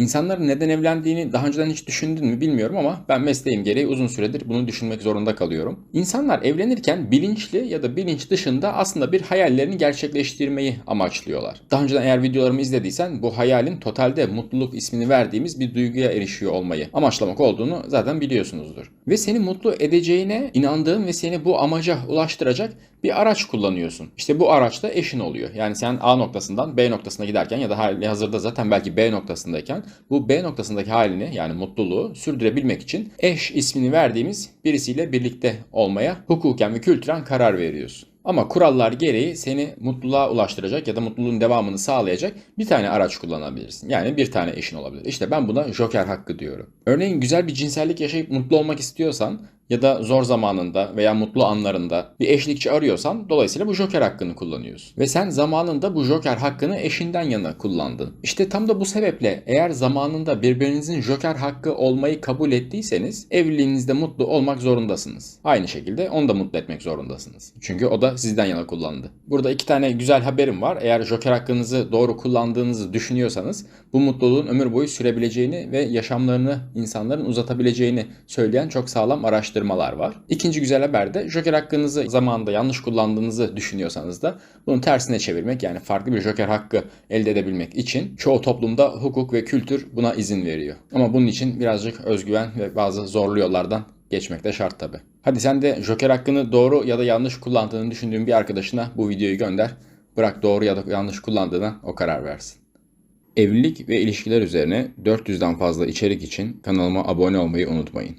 İnsanların neden evlendiğini daha önceden hiç düşündün mü bilmiyorum ama ben mesleğim gereği uzun süredir bunu düşünmek zorunda kalıyorum. İnsanlar evlenirken bilinçli ya da bilinç dışında aslında bir hayallerini gerçekleştirmeyi amaçlıyorlar. Daha önceden eğer videolarımı izlediysen bu hayalin totalde mutluluk ismini verdiğimiz bir duyguya erişiyor olmayı amaçlamak olduğunu zaten biliyorsunuzdur. Ve seni mutlu edeceğine inandığın ve seni bu amaca ulaştıracak bir araç kullanıyorsun. İşte bu araç da eşin oluyor. Yani sen A noktasından B noktasına giderken ya da hali hazırda zaten belki B noktasındayken bu B noktasındaki halini yani mutluluğu sürdürebilmek için eş ismini verdiğimiz birisiyle birlikte olmaya hukuken ve kültüren karar veriyorsun. Ama kurallar gereği seni mutluluğa ulaştıracak ya da mutluluğun devamını sağlayacak bir tane araç kullanabilirsin. Yani bir tane eşin olabilir. İşte ben buna joker hakkı diyorum. Örneğin güzel bir cinsellik yaşayıp mutlu olmak istiyorsan ya da zor zamanında veya mutlu anlarında bir eşlikçi arıyorsan dolayısıyla bu joker hakkını kullanıyorsun. Ve sen zamanında bu joker hakkını eşinden yana kullandın. İşte tam da bu sebeple eğer zamanında birbirinizin joker hakkı olmayı kabul ettiyseniz evliliğinizde mutlu olmak zorundasınız. Aynı şekilde onu da mutlu etmek zorundasınız. Çünkü o da sizden yana kullandı. Burada iki tane güzel haberim var. Eğer joker hakkınızı doğru kullandığınızı düşünüyorsanız bu mutluluğun ömür boyu sürebileceğini ve yaşamlarını insanların uzatabileceğini söyleyen çok sağlam araştırmalar var. İkinci güzel haber de joker hakkınızı zamanında yanlış kullandığınızı düşünüyorsanız da bunun tersine çevirmek yani farklı bir joker hakkı elde edebilmek için çoğu toplumda hukuk ve kültür buna izin veriyor. Ama bunun için birazcık özgüven ve bazı zorlu yollardan geçmek de şart tabi. Hadi sen de joker hakkını doğru ya da yanlış kullandığını düşündüğün bir arkadaşına bu videoyu gönder. Bırak doğru ya da yanlış kullandığına o karar versin. Evlilik ve ilişkiler üzerine 400'den fazla içerik için kanalıma abone olmayı unutmayın.